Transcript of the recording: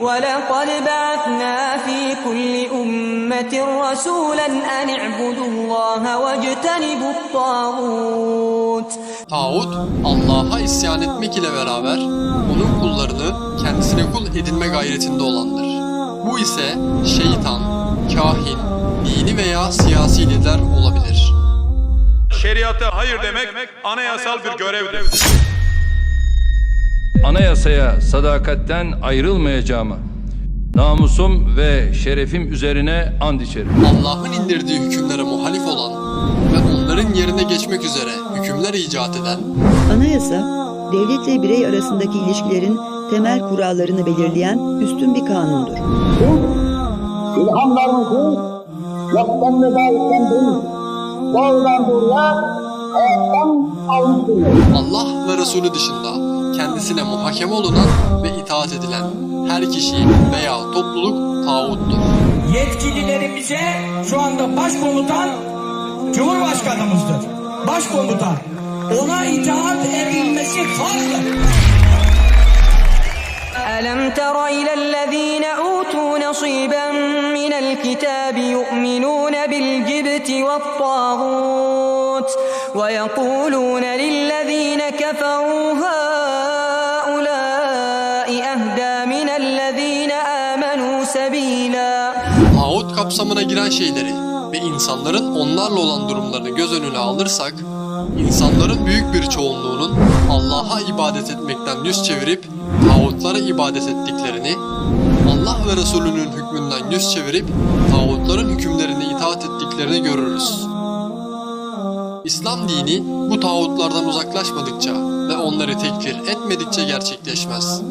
ولقد بعثنا في كل أمة رسولا أن اعبدوا الله واجتنبوا الطاغوت Tağut, Allah'a isyan etmek ile beraber onun kullarını kendisine kul edinme gayretinde olandır. Bu ise şeytan, kahin, dini veya siyasi lider olabilir. Şeriata hayır demek anayasal bir görevdir. Anayasaya sadakatten ayrılmayacağıma, namusum ve şerefim üzerine and içerim. Allah'ın indirdiği hükümlere muhalif olan ve onların yerine geçmek üzere hükümler icat eden, Anayasa, devletle birey arasındaki ilişkilerin temel kurallarını belirleyen üstün bir kanundur. ilhamlarımızı yoktan ve dayetten değil, doğrudan doğruya hayattan almıştır. Allah ve Resulü dışında kendisine muhakeme olunan ve itaat edilen her kişi veya topluluk tağuttur. yetkililerimize şu anda başkomutan Cumhurbaşkanımızdır. Başkomutan. Ona itaat edilmesi farzdır. ألم تر إلى الذين أوتوا نصيبا من الكتاب يؤمنون بالجبت والطاغوت ويقولون للذين كفروا هؤلاء من الذين آمنوا سبيلا Tağut kapsamına giren şeyleri ve insanların onlarla olan durumlarını göz önüne alırsak, insanların büyük bir çoğunluğunun Allah'a ibadet etmekten yüz çevirip tağutlara ibadet ettiklerini, Allah ve Resulünün hükmünden yüz çevirip tağutların hükümlerine itaat ettiklerini görürüz. İslam dini bu tağutlardan uzaklaşmadıkça ve onları tekfir etmedikçe gerçekleşmez.